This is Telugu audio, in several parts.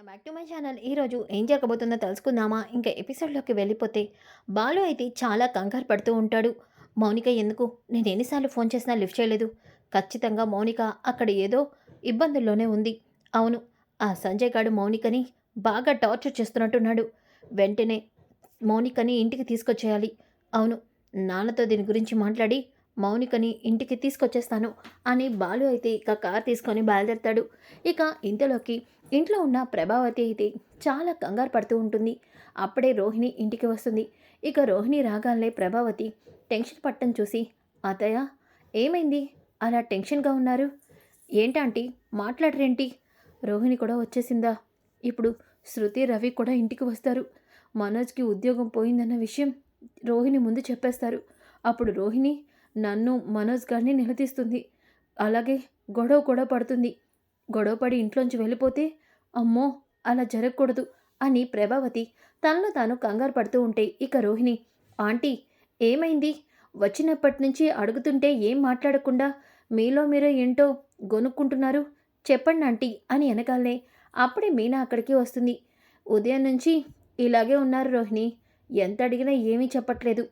Welcome back to my channel. ఈరోజు ఏం జరగబోతుందో తెలుసుకుందామా? ఇంకా ఎపిసోడ్లోకి వెళ్ళిపోతే బాలు అయితే చాలా కంగారు పడుతూ ఉంటాడు. మౌనిక ఎందుకు? నేను ఎన్నిసార్లు ఫోన్ చేసినా లిఫ్ట్ చేయలేదు. ఖచ్చితంగా మౌనిక అక్కడ ఏదో ఇబ్బందుల్లోనే ఉంది. అవును ఆ సంజయ్ గాడు మౌనికని బాగా టార్చర్ చేస్తున్నట్టున్నాడు. వెంటనే మౌనికని ఇంటికి తీసుకొచ్చేయాలి. అవును నాన్నతో దీని గురించి మాట్లాడి మౌనికని ఇంటికి తీసుకొచ్చేస్తాను అని బాలు అయితే ఇక కార్ తీసుకొని బయలుదేరుతాడు. ఇక ఇంతలోకి ఇంట్లో ఉన్న ప్రభావతి అయితే చాలా కంగారు పడుతూ ఉంటుంది. అప్పుడే రోహిణి ఇంటికి వస్తుంది. ఇక రోహిణి రాగానే ప్రభావతి టెన్షన్ పట్టం చూసి అతయ్య ఏమైంది? అలా టెన్షన్గా ఉన్నారు? ఏంటంటీ మాట్లాడరేంటి? రోహిణి కూడా వచ్చేసిందా. ఇప్పుడు శృతి రవి కూడా ఇంటికి వస్తారు. మనోజ్కి ఉద్యోగం పోయిందన్న విషయం రోహిణి ముందు చెప్పేస్తారు. అప్పుడు రోహిణి నన్ను మనోజ్ గారిని నిలదీస్తుంది. అలాగే గొడవ కూడా పడుతుంది. గొడవపడి ఇంట్లోంచి వెళ్ళిపోతే అమ్మో అలా జరగకూడదు అని ప్రభావతి తనలో తాను కంగారు పడుతూ ఉంటే ఇక రోహిణి ఆంటీ ఏమైంది? వచ్చినప్పటి నుంచి అడుగుతుంటే ఏం మాట్లాడకుండా మీలో మీరే ఏంటో గొనుక్కుంటున్నారు? చెప్పండి ఆంటీ అని వెనకాలనే అప్పుడే మీనా అక్కడికి వస్తుంది. ఉదయం నుంచి ఇలాగే ఉన్నారు రోహిణి. ఎంత అడిగినా ఏమీ చెప్పట్లేదు.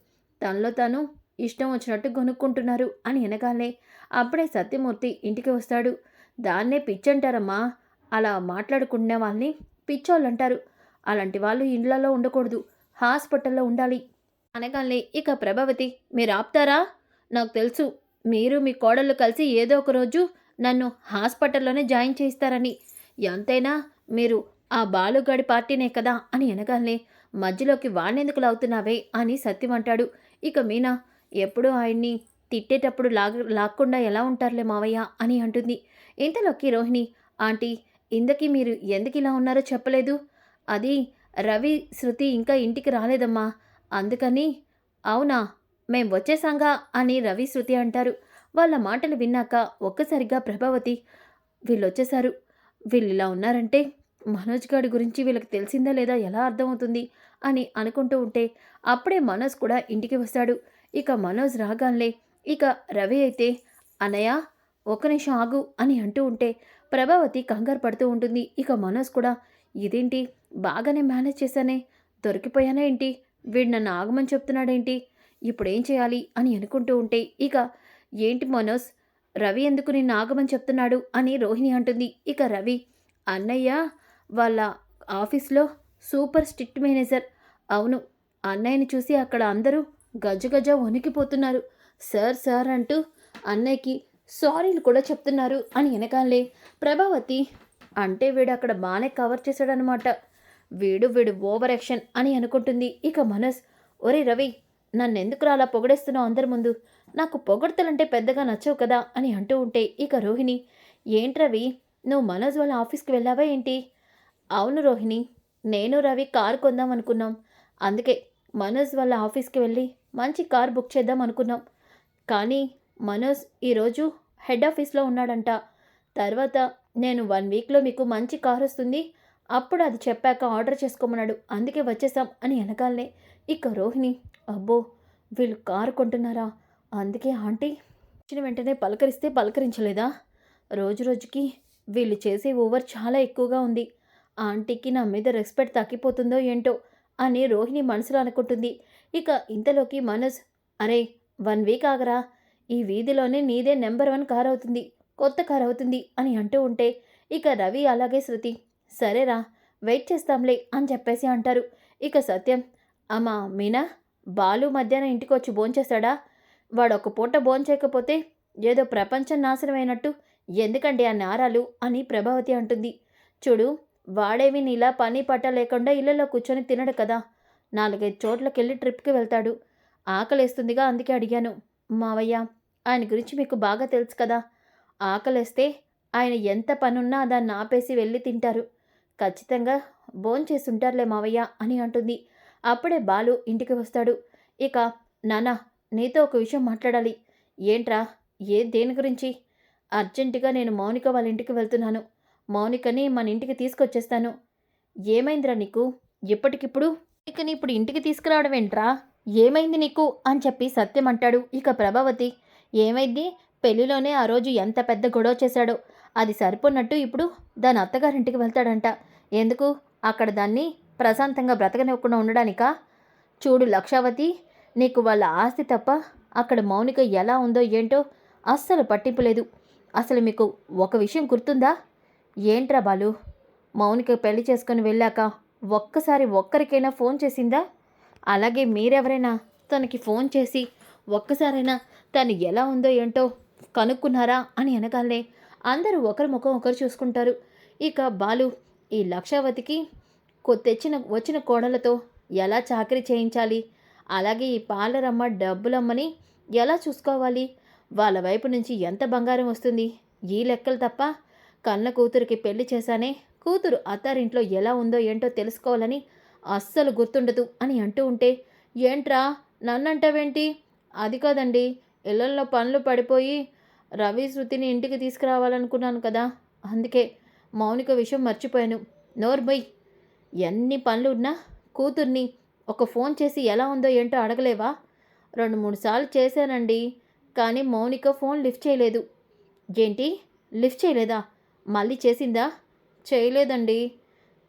తనలో తాను ఇష్టం వచ్చినట్టు కొనుక్కుంటున్నారు అని వెనకాలనే అప్పుడే సత్యమూర్తి ఇంటికి వస్తాడు. దాన్నే పిచ్చంటారమ్మా. అలా మాట్లాడుకునే వాళ్ళని పిచ్చోళ్ళు అంటారు అలాంటి వాళ్ళు ఇండ్లలో ఉండకూడదు. హాస్పిటల్లో ఉండాలి. అనగానే ఇక ప్రభావతి మీరు ఆపుతారా? నాకు తెలుసు. మీరు మీ కోడళ్ళు కలిసి ఏదో ఒక రోజు నన్ను హాస్పిటల్లోనే జాయిన్ చేయిస్తారని. ఎంతైనా మీరు ఆ బాలుగాడి పార్టీనే కదా అని అనగానే మధ్యలోకి వాణ్ణెందుకు లాగుతున్నావే అని సత్యం అంటాడు. ఇక మీనా ఎప్పుడూ ఆయన్ని తిట్టేటప్పుడు లాగ లాక్కుండా ఎలా ఉంటారులే మావయ్య అని అంటుంది. ఇంతలోకి రోహిణి ఆంటీ ఇందకి మీరు ఎందుకు ఇలా ఉన్నారో చెప్పలేదు. అది రవి శృతి ఇంకా ఇంటికి రాలేదమ్మా. అందుకని అవునా మేం వచ్చేసాంగా అని రవి శృతి అంటారు. వాళ్ళ మాటలు విన్నాక ఒక్కసారిగా ప్రభావతి వీళ్ళు వచ్చేసారు వీళ్ళు ఇలా ఉన్నారంటే మనోజ్ గారి గురించి వీళ్ళకి తెలిసిందా లేదా? ఎలా అర్థమవుతుంది? అని అనుకుంటూ ఉంటే అప్పుడే మనోజ్ కూడా ఇంటికి వస్తాడు. ఇక మనోజ్ రాగాన్లే ఇక రవి అయితే అన్నయ్య ఒక నిమిషం ఆగు అని అంటూ ఉంటే ప్రభావతి కంగారు పడుతూ ఉంటుంది. ఇక మనోజ్ కూడా ఇదేంటి? బాగానే మేనేజ్ చేశానే? దొరికిపోయానా ఏంటి? వీడు నన్ను ఆగమని చెప్తున్నాడేంటి? ఇప్పుడు ఏం చేయాలి? అని అనుకుంటూ ఉంటే ఇక ఏంటి మనోజ్? రవి ఎందుకు నిన్ను ఆగమని చెప్తున్నాడు? అని రోహిణి అంటుంది. ఇక రవి అన్నయ్య వాళ్ళ ఆఫీస్లో సూపర్ స్ట్రిక్ట్ మేనేజర్. అవును అన్నయ్యని చూసి అక్కడ అందరూ గజగజ వణికిపోతున్నారు. సార్ సార్ అంటూ అన్నయ్యకి సారీలు కూడా చెప్తున్నారు అని వెనకాలే. ప్రభావతి అంటే వీడు అక్కడ బాగానే కవర్ చేశాడనమాట వీడు వీడు ఓవర్ యాక్షన్ అని అనుకుంటుంది. ఇక మనస్ ఒరే రవి నన్ను నన్నెందుకు అలా పొగడేస్తున్నావు అందరి ముందు? నాకు పొగడతలంటే పెద్దగా నచ్చవు కదా అని అంటూ ఉంటే ఇక రోహిణి ఏంటి రవి నువ్వు మనోజ్ వాళ్ళ ఆఫీస్కి వెళ్ళావా ఏంటి? అవును రోహిణి నేను రవి కారు కొందాం అనుకున్నాం. అందుకే మనోజ్ వాళ్ళ ఆఫీస్కి వెళ్ళి మంచి కార్ బుక్ చేద్దాం అనుకున్నాం. కానీ మనోజ్ ఈరోజు హెడ్ ఆఫీస్లో ఉన్నాడంట. తర్వాత నేను వన్ వీక్లో మీకు మంచి కార్ వస్తుంది. అప్పుడు అది చెప్పాక ఆర్డర్ చేసుకోమన్నాడు. అందుకే వచ్చేసాం అని వెనకాలనే ఇక రోహిణి అబ్బో వీళ్ళు కారు కొంటున్నారా? అందుకే ఆంటీ వచ్చిన వెంటనే పలకరిస్తే పలకరించలేదా? రోజు రోజుకి వీళ్ళు చేసే ఓవర్ చాలా ఎక్కువగా ఉంది. ఆంటీకి నా మీద రెస్పెక్ట్ తగ్గిపోతుందో ఏంటో అని రోహిణి మనసులో అనుకుంటుంది. ఇక ఇంతలోకి మనోజ్ అరే వన్ వీక్ ఆగరా ఈ వీధిలోనే నీదే నెంబర్ వన్ కార్ అవుతుంది కొత్త కార్ అవుతుంది అని అంటూ ఉంటే ఇక రవి అలాగే శృతి సరేరా వెయిట్ చేస్తాంలే అని చెప్పేసి అంటారు. ఇక సత్యం అమ్మా మీనా బాలు మధ్యాహ్నం ఇంటికి వచ్చి భోంచేస్తాడా వాడు ఒక పూట భోంచేయకపోతే ఏదో ప్రపంచం నాశనమైనట్టు ఎందుకండి ఆ నారాలు అని ప్రభావతి అంటుంది. చూడు వాడేమి నీలా పని పట్ట లేకుండా ఇళ్ళలో కూర్చొని తినడు కదా నాలుగైదు చోట్లకెళ్ళి ట్రిప్కి వెళ్తాడు. ఆకలేస్తుందిగా అందుకే అడిగాను మావయ్య ఆయన గురించి మీకు బాగా తెలుసు కదా. ఆకలేస్తే ఆయన ఎంత పనున్నా దాన్ని ఆపేసి వెళ్ళి తింటారు. ఖచ్చితంగా భోంచేసుంటారులే మావయ్య అని అంటుంది. అప్పుడే బాలు ఇంటికి వస్తాడు. ఇక నానా నీతో ఒక విషయం మాట్లాడాలి. ఏంట్రా ఏ దేని గురించి? అర్జెంటుగా నేను మౌనిక వాళ్ళ ఇంటికి వెళ్తున్నాను. మౌనికని మన ఇంటికి తీసుకొచ్చేస్తాను. ఏమైందిరా నీకు? ఎప్పటికిప్పుడు ఇకని ఇప్పుడు ఇంటికి తీసుకురావడం ఏంట్రా? ఏమైంది నీకు? అని చెప్పి సత్యం అంటాడు ఇక ప్రభావతి. ఏమైంది? పెళ్ళిలోనే ఆ రోజు ఎంత పెద్ద గొడవ చేశాడో. అది సరిపోనట్టు ఇప్పుడు దాని అత్తగారింటికి వెళ్తాడంట. ఎందుకు? అక్కడ దాన్ని ప్రశాంతంగా బ్రతకనివ్వకుండా ఉండడానికా? చూడు లక్షావతి నీకు వాళ్ళ ఆస్తి తప్ప అక్కడ మౌనిక ఎలా ఉందో ఏంటో అస్సలు పట్టింపు లేదు. అసలు మీకు ఒక విషయం గుర్తుందా? ఏంట్రా బాలు? మౌనిక పెళ్ళి చేసుకొని వెళ్ళాక ఒక్కసారి ఒక్కరికైనా ఫోన్ చేసిందా? అలాగే మీరెవరైనా తనకి ఫోన్ చేసి ఒక్కసారైనా తను ఎలా ఉందో ఏంటో కనుక్కున్నారా అని అనగానే అందరూ ఒకరి ముఖం ఒకరు చూసుకుంటారు. ఇక బాలు ఈ లక్షావతికి కొ- తెచ్చిన వచ్చిన కోడలతో ఎలా చాకరీ చేయించాలి? అలాగే ఈ పాలరమ్మ డబ్బులమ్మని ఎలా చూసుకోవాలి? వాళ్ళ వైపు నుంచి ఎంత బంగారం వస్తుంది? ఈ లెక్కలు తప్ప కన్న కూతురికి పెళ్ళి చేశానే కూతురు అత్తారింట్లో ఎలా ఉందో ఏంటో తెలుసుకోవాలని అస్సలు గుర్తుండదు అని అంటూ ఉంటే ఏంట్రా? నన్నంటావేంటి? అది కాదండి. ఇళ్ళల్లో పనులు పడిపోయి రవి శృతిని ఇంటికి తీసుకురావాలనుకున్నాను కదా. అందుకే మౌనిక విషయం మర్చిపోయాను. నోర్బై ఎన్ని పనులు ఉన్నా కూతుర్ని ఒక ఫోన్ చేసి ఎలా ఉందో ఏంటో అడగలేవా? రెండు మూడు సార్లు చేశానండి కానీ మౌనిక ఫోన్ లిఫ్ట్ చేయలేదు. ఏంటి? లిఫ్ట్ చేయలేదా? మళ్ళీ చేసిందా? చేయలేదండి.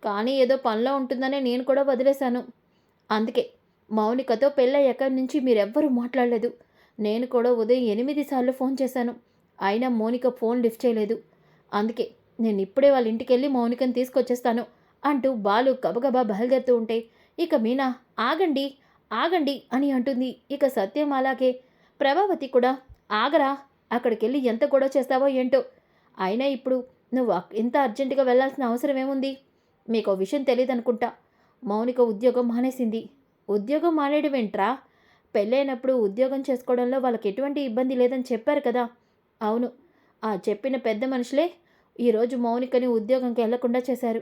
కానీ ఏదో పనిలో ఉంటుందనే నేను కూడా వదిలేశాను. అందుకే మౌనికతో పెళ్ళయ్యాక నుంచి మీరెవ్వరూ మాట్లాడలేదు. నేను కూడా ఉదయం ఎనిమిది సార్లు ఫోన్ చేశాను. అయినా మౌనిక ఫోన్ లిఫ్ట్ చేయలేదు. అందుకే నేను ఇప్పుడే వాళ్ళ ఇంటికి వెళ్ళి మౌనికను తీసుకొచ్చేస్తాను అంటూ బాలు గబగబా బయలుదేరుతూ ఉంటే ఇక మీనా ఆగండి ఆగండి అని అంటుంది. ఇక సత్యం అలాగే ప్రభావతి కూడా ఆగరా అక్కడికి వెళ్ళి ఎంత గొడవ చేస్తావో ఏంటో. అయినా ఇప్పుడు నువ్వు ఇంత అర్జెంటుగా వెళ్ళాల్సిన అవసరం ఏముంది? మీకు విషయం తెలియదు అనుకుంటా మౌనిక ఉద్యోగం మానేసింది. ఉద్యోగం మానేయడమేంట్రా పెళ్ళైనప్పుడు ఉద్యోగం చేసుకోవడంలో వాళ్ళకి ఎటువంటి ఇబ్బంది లేదని చెప్పారు కదా. అవును. ఆ చెప్పిన పెద్ద మనుషులే ఈరోజు మౌనికని ఉద్యోగంకి వెళ్ళకుండా చేశారు.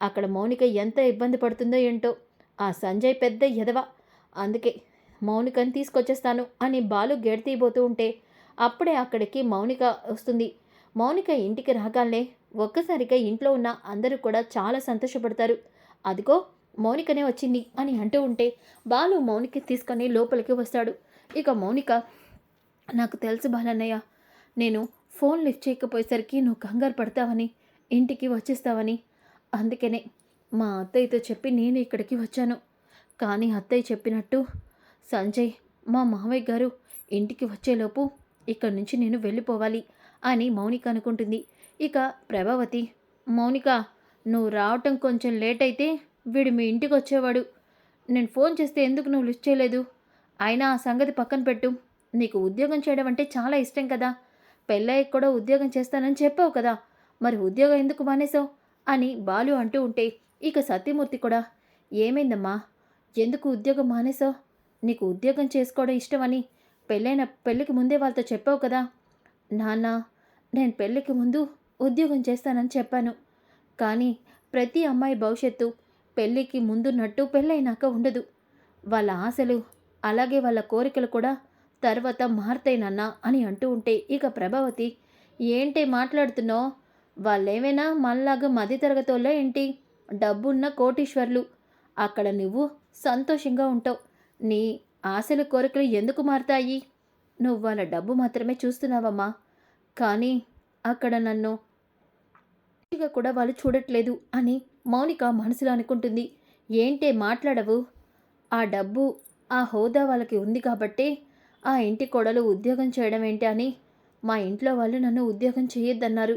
అక్కడ మౌనిక ఎంత ఇబ్బంది పడుతుందో ఏంటో. ఆ సంజయ్ పెద్ద ఎదవ అందుకే మౌనికని తీసుకొచ్చేస్తాను అని బాలు గెడతీయబోతూ ఉంటే అప్పుడే అక్కడికి మౌనిక వస్తుంది. మౌనిక ఇంటికి రాగానే ఒక్కసారిగా ఇంట్లో ఉన్న అందరూ కూడా చాలా సంతోషపడతారు. అదిగో మౌనికనే వచ్చింది అని అంటూ ఉంటే బాలు మౌనిక తీసుకొని లోపలికి వస్తాడు. ఇక మౌనిక నాకు తెలుసు బాలన్నయ్య నేను ఫోన్ లిఫ్ట్ చేయకపోయేసరికి నువ్వు కంగారు పడతావని ఇంటికి వచ్చేస్తావని. అందుకనే మా అత్తయ్యతో చెప్పి నేను ఇక్కడికి వచ్చాను. కానీ అత్తయ్య చెప్పినట్టు సంజయ్ మా మావయ్య గారు ఇంటికి వచ్చేలోపు ఇక్కడి నుంచి నేను వెళ్ళిపోవాలి అని మౌనిక అనుకుంటుంది. ఇక ప్రభావతి మౌనిక నువ్వు రావటం కొంచెం లేట్ అయితే వీడు మీ ఇంటికి వచ్చేవాడు. నేను ఫోన్ చేస్తే ఎందుకు నువ్వు లిఫ్ట్ చేయలేదు? అయినా ఆ సంగతి పక్కన పెట్టు. నీకు ఉద్యోగం చేయడం అంటే చాలా ఇష్టం కదా. పెళ్ళయ్యకి కూడా ఉద్యోగం చేస్తానని చెప్పావు కదా. మరి ఉద్యోగం ఎందుకు మానేసావు అని బాలు అంటూ ఉంటే ఇక సత్యమూర్తి కూడా ఏమైందమ్మా? ఎందుకు ఉద్యోగం మానేసావు నీకు ఉద్యోగం చేసుకోవడం ఇష్టమని పెళ్ళైన పెళ్ళికి ముందే వాళ్ళతో చెప్పావు కదా? నాన్న నేను పెళ్ళికి ముందు ఉద్యోగం చేస్తానని చెప్పాను. కానీ ప్రతి అమ్మాయి భవిష్యత్తు పెళ్ళికి ముందున్నట్టు పెళ్ళైనాక ఉండదు. వాళ్ళ ఆశలు అలాగే వాళ్ళ కోరికలు కూడా తర్వాత మారుతాయినన్న అని అంటూ ఉంటే ఇక ప్రభావతి ఏంటి మాట్లాడుతున్నావు? వాళ్ళేమైనా మనలాగా మధ్యతరగతోళ్ళ ఏంటి? డబ్బున్న కోటీశ్వర్లు. అక్కడ నువ్వు సంతోషంగా ఉంటావు. నీ ఆశలు కోరికలు ఎందుకు మారుతాయి? నువ్వు వాళ్ళ డబ్బు మాత్రమే చూస్తున్నావమ్మా. కానీ అక్కడ నన్ను కూడా వాళ్ళు చూడట్లేదు అని మౌనిక మనసులో అనుకుంటుంది. ఏంటే మాట్లాడవు? ఆ డబ్బు ఆ హోదా వాళ్ళకి ఉంది కాబట్టి ఆ ఇంటి కొడలు ఉద్యోగం చేయడం ఏంటి అని మా ఇంట్లో వాళ్ళు నన్ను ఉద్యోగం చేయొద్దన్నారు.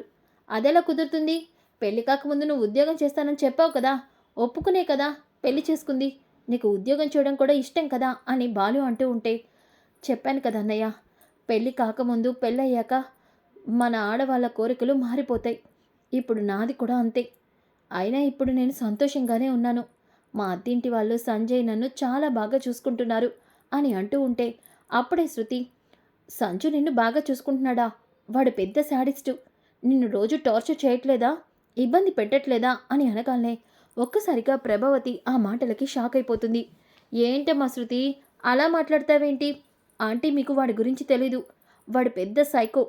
అదెలా కుదురుతుంది? పెళ్ళి కాకముందు నువ్వు ఉద్యోగం చేస్తానని చెప్పావు కదా? ఒప్పుకునే కదా? పెళ్ళి చేసుకుంది. నీకు ఉద్యోగం చేయడం కూడా ఇష్టం కదా అని బాలు అంటూ ఉంటే చెప్పాను కదా అన్నయ్య. పెళ్ళి కాకముందు పెళ్ళయ్యాక మన ఆడవాళ్ళ కోరికలు మారిపోతాయి. ఇప్పుడు నాది కూడా అంతే. అయినా ఇప్పుడు నేను సంతోషంగానే ఉన్నాను. మా అత్తింటి వాళ్ళు సంజయ్ నన్ను చాలా బాగా చూసుకుంటున్నారు అని అంటూ ఉంటే అప్పుడే శృతి సంజు నిన్ను బాగా చూసుకుంటున్నాడా? వాడు పెద్ద శాడిస్టు. నిన్ను రోజు టార్చర్ చేయట్లేదా? ఇబ్బంది పెట్టట్లేదా? అని అనగానే ఒక్కసారిగా ప్రభావతి ఆ మాటలకి షాక్ అయిపోతుంది. ఏంటమ్మా శృతి? అలా మాట్లాడతావేంటి? ఆంటీ మీకు వాడి గురించి తెలీదు. వాడు పెద్ద సైకో.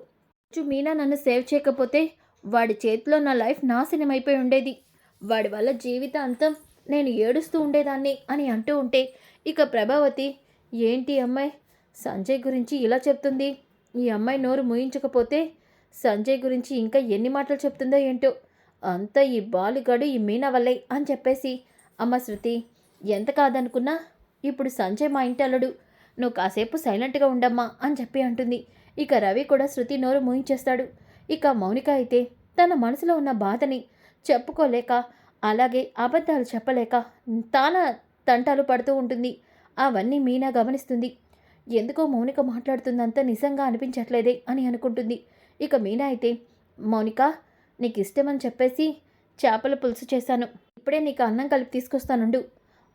రోజు మీనా నన్ను సేవ్ చేయకపోతే వాడి చేతిలో నా లైఫ్ నాశనం అయిపోయి ఉండేది. వాడి వల్ల జీవితాంతం నేను ఏడుస్తూ ఉండేదాన్ని అని అంటూ ఉంటే ఇక ప్రభావతి ఏంటి అమ్మాయి? సంజయ్ గురించి ఇలా చెప్తుంది? ఈ అమ్మాయి నోరు ముయించకపోతే సంజయ్ గురించి ఇంకా ఎన్ని మాటలు చెప్తుందో ఏంటో? అంతా ఈ బాలుగాడు ఈ మీనా వల్లే అని చెప్పేసి అమ్మ శృతి ఎంత కాదనుకున్నా ఇప్పుడు సంజయ్ మా ఇంటి అల్లుడు. నువ్వు కాసేపు సైలెంట్గా ఉండమ్మా అని చెప్పి అంటుంది. ఇక రవి కూడా శృతి నోరు మూయించేస్తాడు. ఇక మౌనిక అయితే తన మనసులో ఉన్న బాధని చెప్పుకోలేక అలాగే అబద్ధాలు చెప్పలేక తాన తంటాలు పడుతూ ఉంటుంది. అవన్నీ మీనా గమనిస్తుంది. ఎందుకో మౌనిక మాట్లాడుతుందంతా నిజంగా అనిపించట్లేదే అని అనుకుంటుంది. ఇక మీనా అయితే మౌనిక నీకు ఇష్టమని చెప్పేసి చేపల పులుసు చేశాను. ఇప్పుడే నీకు అన్నం కలిపి తీసుకొస్తానుండు.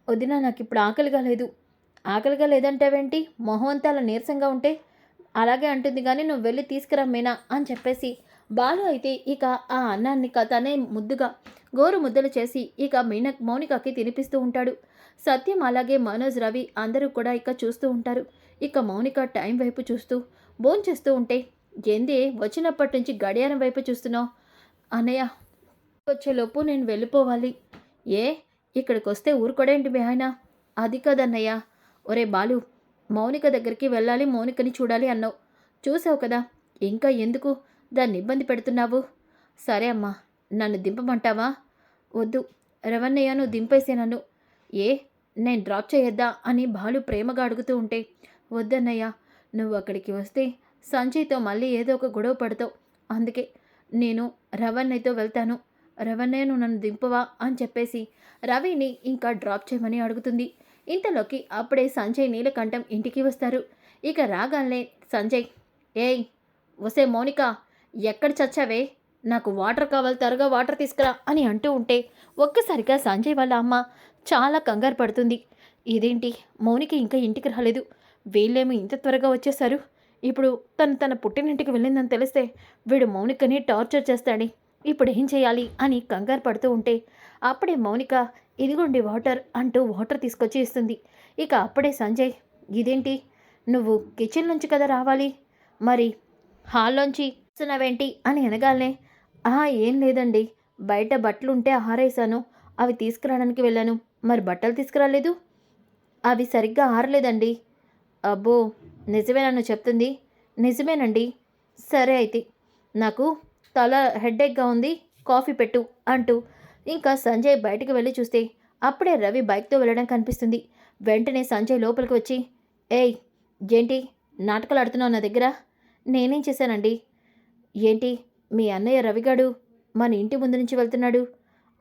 వదినా నాకు ఇప్పుడు ఆకలిగా లేదు. ఆకలిగా లేదంటావేంటి? మొహం అంతా అలా నీరసంగా ఉంటే? అలాగే అంటుంది కానీ నువ్వు వెళ్ళి తీసుకురా అని చెప్పేసి. బాలు అయితే ఇక ఆ అన్నాన్ని తనే ముద్దుగా గోరు ముద్దలు చేసి ఇక మీన మౌనికకి తినిపిస్తూ ఉంటాడు. సత్యం అలాగే మనోజ్ రవి అందరూ కూడా ఇక చూస్తూ ఉంటారు. ఇక మౌనిక టైం వైపు చూస్తూ భోంచేస్తూ ఉంటే ఏంది వచ్చినప్పటి నుంచి గడియారం వైపు చూస్తున్నావు? అన్నయ్య వచ్చేలోపు నేను వెళ్ళిపోవాలి. ఏ ఇక్కడికి వస్తే ఊరుకోడేంటి మీ ఆయన అది కదన్నయ్య. ఒరే బాలు మౌనిక దగ్గరికి వెళ్ళాలి మౌనికని చూడాలి అన్నావు. చూసావు కదా ఇంకా ఎందుకు? దాన్ని ఇబ్బంది పెడుతున్నావు. సరే అమ్మా నన్ను దింపమంటావా? వద్దు రవణయ్య నువ్వు దింపేసే నన్ను. ఏ నేను డ్రాప్ చేయొద్దా అని బాలు ప్రేమగా అడుగుతూ ఉంటే వద్దన్నయ్య నువ్వు అక్కడికి వస్తే సంజయ్తో మళ్ళీ ఏదో ఒక గొడవ పడతావు. అందుకే నేను రవణ్యతో వెళ్తాను. రవణ్యను నన్ను దింపవా అని చెప్పేసి రవిని ఇంకా డ్రాప్ చేయమని అడుగుతుంది. ఇంతలోకి అప్పుడే సంజయ్ నీలకంఠం ఇంటికి వస్తారు. ఇక రాగానే సంజయ్ ఏయ్ వసే మౌనిక ఎక్కడ చచ్చావే? నాకు వాటర్ కావాలి త్వరగా వాటర్ తీసుకురా అని అంటూ ఉంటే ఒక్కసారిగా సంజయ్ వాళ్ళ అమ్మ చాలా కంగారు పడుతుంది. ఇదేంటి? మౌనిక ఇంకా ఇంటికి రాలేదు. వీళ్ళేమో ఇంత త్వరగా వచ్చేసారు ఇప్పుడు తను తన పుట్టినింటికి వెళ్ళిందని తెలిస్తే వీడు మౌనికని టార్చర్ చేస్తాడని ఇప్పుడు ఏం చేయాలి అని కంగారు పడుతూ ఉంటే అప్పుడే మౌనిక ఇదిగోండి వాటర్ అంటూ వాటర్ తీసుకొచ్చి ఇస్తుంది. ఇక అప్పుడే సంజయ్ ఇదేంటి? నువ్వు కిచెన్ నుంచి కదా రావాలి? మరి హాల్లోంచి వస్తున్నావేంటి? అని అనగానే ఆహా ఏం లేదండి. బయట బట్టలు ఉంటే ఆరేసాను అవి తీసుకురావడానికి వెళ్ళాను. మరి బట్టలు తీసుకురాలేదు? అవి సరిగ్గా ఆరలేదండి. అబ్బో! నిజమే నన్ను చెప్తుంది? నిజమేనండి. సరే అయితే నాకు తల హెడ్ఏక్గా ఉంది కాఫీ పెట్టు అంటూ ఇంకా సంజయ్ బయటికి వెళ్ళి చూస్తే అప్పుడే రవి బైక్తో వెళ్ళడం కనిపిస్తుంది. వెంటనే సంజయ్ లోపలికి వచ్చి ఏయ్ ఏంటి నాటకాలు ఆడుతున్నావు నా దగ్గర? నేనేం చేశానండి? ఏంటి మీ అన్నయ్య రవిగాడు మన ఇంటి ముందు నుంచి వెళ్తున్నాడు?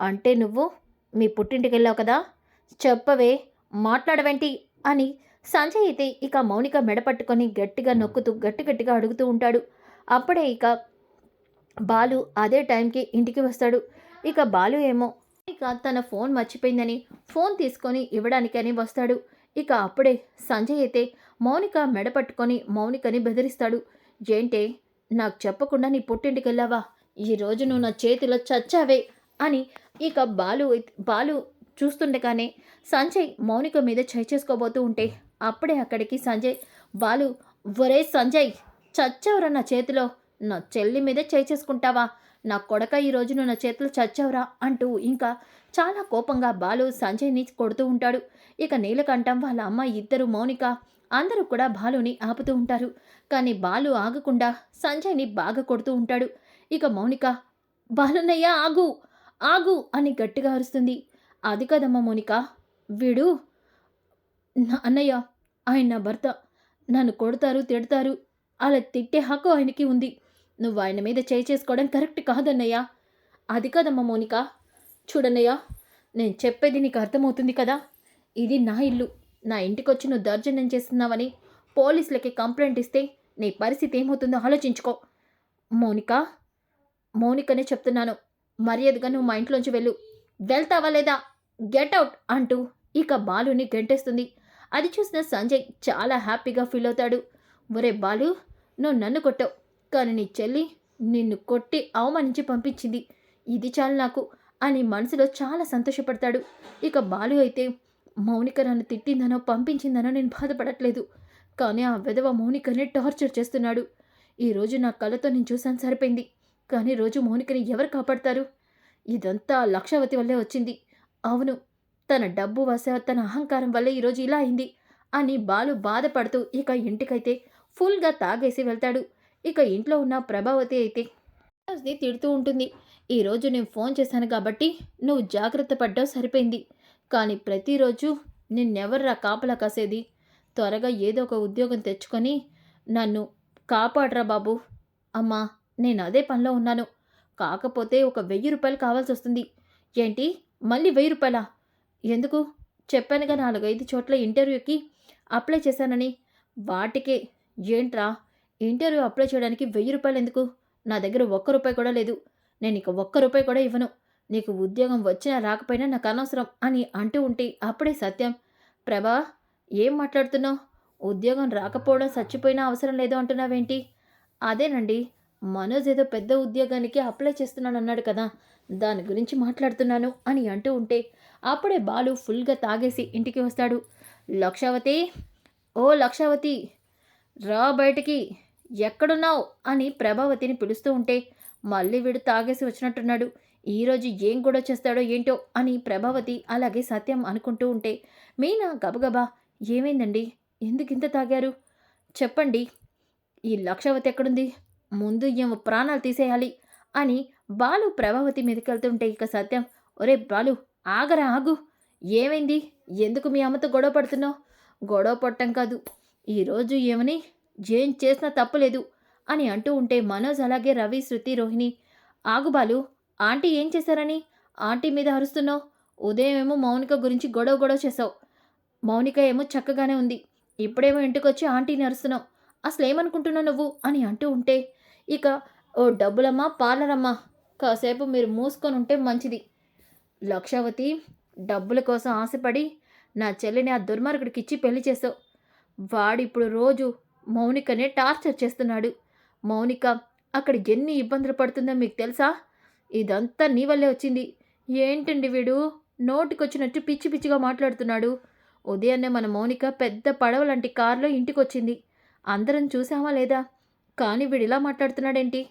అంటే నువ్వు మీ పుట్టింటికి వెళ్ళావు కదా? చెప్పవే మాట్లాడవేంటి? అని సంజయ్ అయితే ఇక మౌనిక మెడ పట్టుకొని గట్టిగా నొక్కుతూ గట్టి గట్టిగా అడుగుతూ ఉంటాడు. అప్పుడే ఇక బాలు అదే టైంకి ఇంటికి వస్తాడు. ఇక బాలు ఏమో ఇక తన ఫోన్ మర్చిపోయిందని ఫోన్ తీసుకొని ఇవ్వడానికని వస్తాడు. ఇక అప్పుడే సంజయ్ అయితే మౌనిక మెడ పట్టుకొని మౌనికని బెదిరిస్తాడు. ఏంటే నాకు చెప్పకుండా నీ పుట్టింటికి వెళ్ళావా? ఈ నువ్వు నా చేతిలో చచ్చావే అని ఇక బాలు బాలు చూస్తుండగానే సంజయ్ మౌనిక మీద చేసుకోబోతూ ఉంటే అప్పుడే అక్కడికి సంజయ్ బాలు ఒరే సంజయ్ చచ్చావురా నా చేతిలో. నా చెల్లి మీదే చేయి చేసుకుంటావా? నా కొడక ఈ నువ్వు నా చేతిలో చచ్చావురా అంటూ ఇంకా చాలా కోపంగా బాలు సంజయ్ని కొడుతూ ఉంటాడు. ఇక నీలకంఠం వాళ్ళ అమ్మ ఇద్దరు మౌనిక అందరూ కూడా బాలుని ఆపుతూ ఉంటారు. కానీ బాలు ఆగకుండా సంజయ్ని బాగా కొడుతూ ఉంటాడు. ఇక మౌనిక బాలున్నయ్య ఆగు ఆగు అని గట్టిగా అరుస్తుంది. అది కదమ్మా మౌనిక వీడు నా అన్నయ్య ఆయన నా భర్త. నన్ను కొడతారు తిడతారు. అలా తిట్టే హక్కు ఆయనకి ఉంది. నువ్వు ఆయన మీద చేయి చేసుకోవడం కరెక్ట్ కాదన్నయ్యా. అది కదమ్మా మోనిక. చూడన్నయ్యా నేను చెప్పేది నీకు అర్థమవుతుంది కదా? ఇది నా ఇల్లు. నా ఇంటికి వచ్చి నువ్వు దౌర్జన్యం చేస్తున్నావని పోలీసులకి కంప్లైంట్ ఇస్తే నీ పరిస్థితి ఏమవుతుందో ఆలోచించుకో. మౌనిక మౌనికనే చెప్తున్నాను. మర్యాదగా నువ్వు మా ఇంట్లోంచి వెళ్ళు. వెళ్తావా లేదా? గెట్ అవుట్ అంటూ ఇక బాలుని గెంటేస్తుంది. అది చూసిన సంజయ్ చాలా హ్యాపీగా ఫీల్ అవుతాడు. ఒరే బాలు నువ్వు నన్ను కొట్టావు. కానీ నీ చెల్లి నిన్ను కొట్టి అవమానించి పంపించింది. ఇది చాలు నాకు అని మనసులో చాలా సంతోషపడతాడు. ఇక బాలు అయితే మౌనిక నన్ను తిట్టిందనో పంపించిందనో నేను బాధపడట్లేదు. కానీ ఆ విధవ మౌనికని టార్చర్ చేస్తున్నాడు. ఈరోజు నా కళ్ళతో నేను చూసాను సరిపోయింది. కానీ రోజు మౌనికని ఎవరు కాపాడతారు? ఇదంతా లక్షావతి వల్లే వచ్చింది. అవును తన డబ్బు వశ తన అహంకారం వల్లే ఈరోజు ఇలా అయింది అని బాలు బాధపడుతూ ఇక ఇంటికైతే ఫుల్గా తాగేసి వెళ్తాడు. ఇక ఇంట్లో ఉన్న ప్రభావతి అయితే తిడుతూ ఉంటుంది. ఈరోజు నేను ఫోన్ చేశాను కాబట్టి నువ్వు జాగ్రత్త పడ్డావు సరిపోయింది. కానీ ప్రతిరోజు నిన్నెవర్రా కాపలా కాసేది? త్వరగా ఏదో ఒక ఉద్యోగం తెచ్చుకొని నన్ను కాపాడరా బాబు. అమ్మా నేను అదే పనిలో ఉన్నాను. కాకపోతే ఒక వెయ్యి రూపాయలు కావాల్సి వస్తుంది ఏంటి? మళ్ళీ వెయ్యి రూపాయలా? ఎందుకు? చెప్పానుగా నాలుగైదు చోట్ల ఇంటర్వ్యూకి అప్లై చేశానని. వాటికే ఏంట్రా? ఇంటర్వ్యూ అప్లై చేయడానికి వెయ్యి రూపాయలు ఎందుకు? నా దగ్గర ఒక్క రూపాయి కూడా లేదు. నేను ఇక ఒక్క రూపాయి కూడా ఇవ్వను. నీకు ఉద్యోగం వచ్చినా రాకపోయినా నాకు అనవసరం అని అంటూ ఉంటే అప్పుడే సత్యం. ప్రభా ఏం మాట్లాడుతున్నావు? ఉద్యోగం రాకపోవడం చచ్చిపోయినా అవసరం లేదు అంటున్నావేంటి? అదేనండి. మనోజ్ ఏదో పెద్ద ఉద్యోగానికి అప్లై చేస్తున్నాను అన్నాడు కదా. దాని గురించి మాట్లాడుతున్నాను అని అంటూ ఉంటే అప్పుడే బాలు ఫుల్గా తాగేసి ఇంటికి వస్తాడు. లక్షావతి ఓ లక్షావతి రా బయటికి ఎక్కడున్నావు? అని ప్రభావతిని పిలుస్తూ ఉంటే మళ్ళీ వీడు తాగేసి వచ్చినట్టున్నాడు. ఈరోజు ఏం కూడా చేస్తాడో ఏంటో అని ప్రభావతి అలాగే సత్యం అనుకుంటూ ఉంటే మీనా గబగబా ఏమైందండి? ఎందుకు ఇంత తాగారు? చెప్పండి. ఈ లక్షావతి ఎక్కడుంది? ముందు ఏమో ప్రాణాలు తీసేయాలి అని బాలు ప్రభావతి మీదకెళ్తుంటే ఇక సత్యం ఒరే బాలు ఆగరా ఆగు. ఏమైంది? ఎందుకు మీ అమ్మతో గొడవ పడుతున్నావు? గొడవ పడటం కాదు. ఈరోజు ఏమని? ఏం చేసినా తప్పులేదు అని అంటూ ఉంటే మనోజ్ అలాగే రవి శృతి రోహిణి ఆగుబాలు ఆంటీ ఏం చేశారని? ఆంటీ మీద అరుస్తున్నావు. ఉదయం ఏమో మౌనిక గురించి గొడవ గొడవ చేసావు మౌనిక ఏమో చక్కగానే ఉంది. ఇప్పుడేమో ఇంటికొచ్చి ఆంటీని అరుస్తున్నావు. అసలు ఏమనుకుంటున్నావు నువ్వు? అని అంటూ ఉంటే ఇక ఓ డబ్బులమ్మా పార్లరమ్మా. కాసేపు మీరు మూసుకొని ఉంటే మంచిది. లక్షావతి డబ్బుల కోసం ఆశపడి నా చెల్లిని ఆ దుర్మార్గుడికి ఇచ్చి పెళ్ళి చేసావు వాడిప్పుడు రోజు మౌనికనే టార్చర్ చేస్తున్నాడు. మౌనిక అక్కడ ఎన్ని ఇబ్బందులు పడుతుందో మీకు తెలుసా? ఇదంతా నీ వల్లే వచ్చింది. ఏంటండి వీడు? నోటికొచ్చినట్టు పిచ్చి పిచ్చిగా మాట్లాడుతున్నాడు. ఉదయాన్నే మన మౌనిక పెద్ద పడవ లాంటి కారులో ఇంటికి వచ్చింది అందరం చూసామా లేదా? కానీ వీడు ఇలా మాట్లాడుతున్నాడేంటి?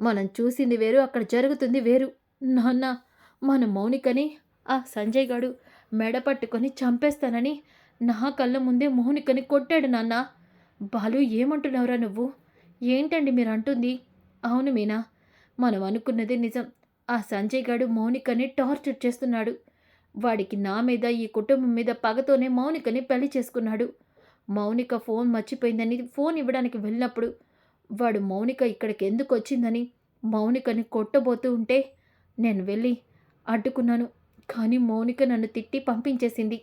మనం చూసింది వేరు అక్కడ జరుగుతుంది వేరు. నాన్న మన మౌనికని ఆ సంజయ్ గాడు మెడ పట్టుకొని చంపేస్తానని నా కళ్ళ ముందే మౌనికని కొట్టాడు నాన్న. బాలు ఏమంటున్నావురా నువ్వు? ఏంటండి మీరు అంటుంది అవును మీనా మనం అనుకున్నది నిజం. ఆ సంజయ్ గాడు మౌనికని టార్చర్ చేస్తున్నాడు. వాడికి నా మీద ఈ కుటుంబం మీద పగతోనే మౌనికని పెళ్ళి చేసుకున్నాడు. మౌనిక ఫోన్ మర్చిపోయిందని ఫోన్ ఇవ్వడానికి వెళ్ళినప్పుడు వాడు మౌనిక ఇక్కడికి ఎందుకు వచ్చిందని మౌనికని కొట్టబోతూ ఉంటే నేను వెళ్ళి అడ్డుకున్నాను. కానీ మౌనిక నన్ను తిట్టి పంపించేసింది.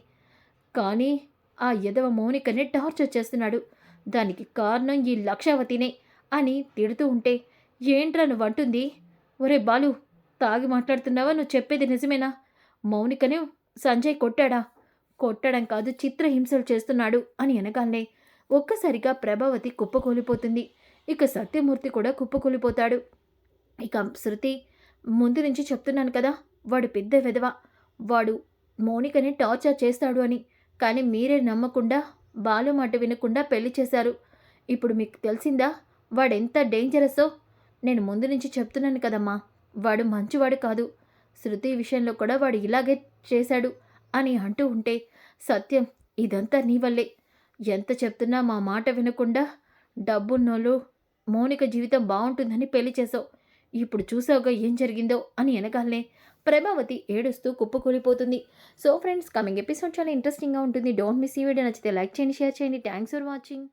కానీ ఆ ఎదవ మౌనికనే టార్చర్ చేస్తున్నాడు. దానికి కారణం ఈ లక్షావతినే అని తిడుతూ ఉంటే ఏంట్రా నువ్వు అంటుంది ఒరే బాలు తాగి మాట్లాడుతున్నావా? నువ్వు చెప్పేది నిజమేనా? మౌనికనే సంజయ్ కొట్టాడా? కొట్టడం కాదు చిత్రహింసలు చేస్తున్నాడు అని అనగానే ఒక్కసారిగా ప్రభావతి కుప్పకూలిపోతుంది. ఇక సత్యమూర్తి కూడా కుప్పకూలిపోతాడు. ఇక శృతి ముందు నుంచి చెప్తున్నాను కదా వాడు పెద్ద వెధవ. వాడు మౌనికని టార్చర్ చేస్తాడు అని. కానీ మీరే నమ్మకుండా బాలు మాట వినకుండా పెళ్ళి చేశారు. ఇప్పుడు మీకు తెలిసిందా? వాడెంత డేంజరస్సో నేను ముందు నుంచి చెప్తున్నాను కదమ్మా. వాడు మంచివాడు కాదు. శృతి విషయంలో కూడా వాడు ఇలాగే చేశాడు అని అంటూ ఉంటే సత్యం ఇదంతా నీ వల్లే. ఎంత చెప్తున్నా మా మాట వినకుండా డబ్బున్నోళ్ళు మౌనిక జీవితం బాగుంటుందని పెళ్ళి చేసావు ఇప్పుడు చూసావుగా ఏం జరిగిందో అని వెనకాలనే ప్రభావతి ఏడుస్తూ కుప్పకూలిపోతుంది. సో ఫ్రెండ్స్ కమింగ్ ఎపిసోడ్ చాలా ఇంట్రెస్టింగ్గా ఉంటుంది. డోంట్ మిస్ ఈ వీడియో నచ్చితే లైక్ చేయండి షేర్ చేయండి. Thanks for watching